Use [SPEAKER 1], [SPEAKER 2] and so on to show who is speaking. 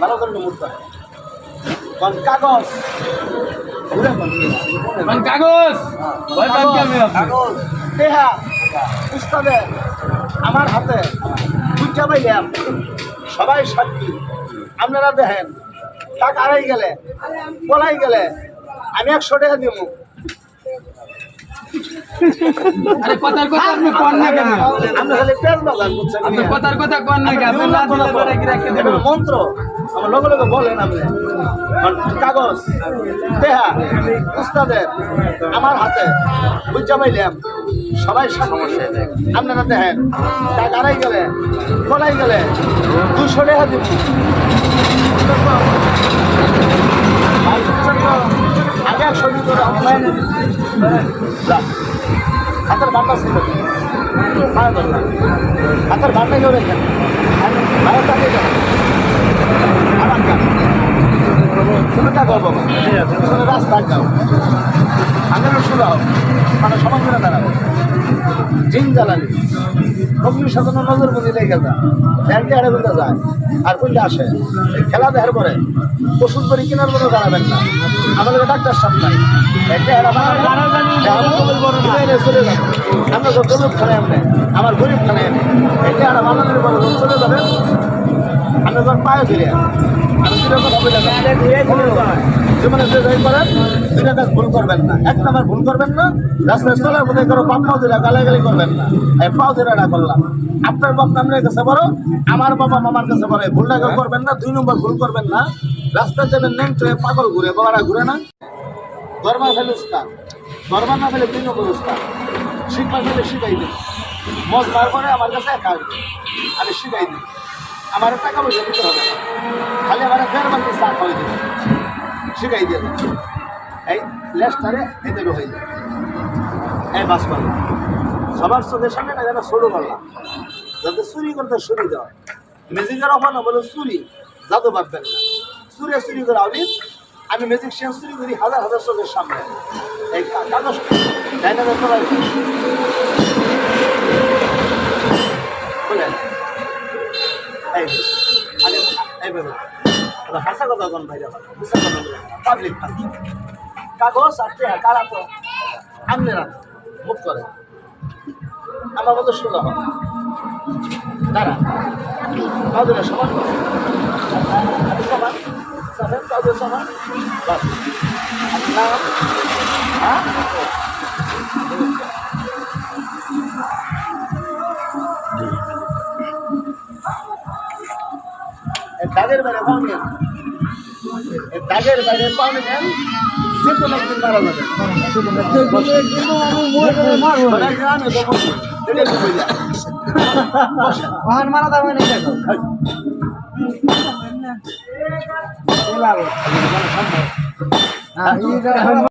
[SPEAKER 1] ভালো করে মুখ কাগজ
[SPEAKER 2] কাগজ?
[SPEAKER 1] কাগজ দেহা উস্তাদের আমার হাতে বুঝা পাইলাম সবাই সাক্ষী আপনারা দেখেন, টাকা আড়াই গেলে, বলাই গেলে আমি একশো টাকা দিব
[SPEAKER 2] আরে কথার কথা আপনি কন না কেন?
[SPEAKER 1] আমরা খালি পেঁয়াজ বাজার বুঝছেন
[SPEAKER 2] আপনি কথার কথা কন না কেন? আপনি না দিলে পরে কি রাখতে
[SPEAKER 1] এটা মন্ত্র। আমার লগে লগে বলেন আপনি। কাগজ দেহা উস্তাদের আমার হাতে বুঝা পাইলাম সবাই সমস্যা আপনারা দেখেন টাকা আড়াই গেলে বলাই গেলে দুশো টাকা দিব? আগে একশো করে অনলাইনে হাতের বাটা ছিল হাতের বাটা কেউ রেখেন ভারত তাকে আমার কাজ শুনেটা করব শুনে রাস্তা যাও আন্দোলন শুরু হোক মানে করে দাঁড়াবো জিন জ্বালানি অগ্নি সাধন নজর বুঝি লেগে যায় ব্যাংকে হারে বলতে যায় আর কোনটা আসে? খেলা দেখার পরে ওষুধ করে কেনার মতো দাঁড়াবেন না। আমাদের ডাক্তার সাপ নাই। চলে যাবে। আমরা তো গরিব খানে এমনি আমার গরিব খানে এমনি। একটা হেরা বানানোর পরে চলে যাবে। আমি যখন পায়ে ধরে আমি কথা বলে জীবনে যে দুইটা কাজ ভুল করবেন না। এক নাম্বার ভুল করবেন না, রাস্তায় চলার করো বাপ পাও দিলা গালাগালি করবেন না। এই করলাম। আপনার বাপ নামের কাছে বড়, আমার বাবা মামার কাছে বড়। ভুলটা কেউ করবেন না, দুই নম্বর ভুল করবেন না। রাস্তায় যাবেন নেন পাগল ঘুরে বাবারা ঘুরে না। দরবার ফেলে উস্তাদ। না ফেলে দুই নম্বর উস্তাদ। শিখবা ফেলে শিখাই দিন। মজ বার করে আমার কাছে একা আসবে। আমি শিখাই আমার টাকা পয়সা দিতে হবে খালি আমার ফের বান্ধব চা খাওয়াই দেবে শিখাই দিয়ে দেবে। এই লেসটারে এতে হয়ে যায়। এই বাস করলাম সবার চোখের সামনে না যেন শুরু করলাম যাতে চুরি করতে সুবিধা হয়। ম্যাজিকের অফার বলে চুরি জাদু ভাববেন না। চুরে চুরি করে আউলি আমি ম্যাজিক সেন্স চুরি করি হাজার হাজার চোখের সামনে। এই কাগজ হাসা কথা কোন ভাই হাসা কথা পাবলিক কাগজ আর চেহারা, কারা তো আমনেরা মুখ করে। আমার মতো সোজা হবে দাঁড়া। কাউদের সমান সমান সমান কাউদের সমান বাস। আপনার হ্যাঁ? এই দাগের বাইরে পাওনি এই দাগের বাইরে পাওনি নেন যে কোনো একদিন মারা যাবে মানে গ্রামে তো বসে, এটা তো বুঝলা।
[SPEAKER 2] মারা দাম নেই দেখো
[SPEAKER 1] এই,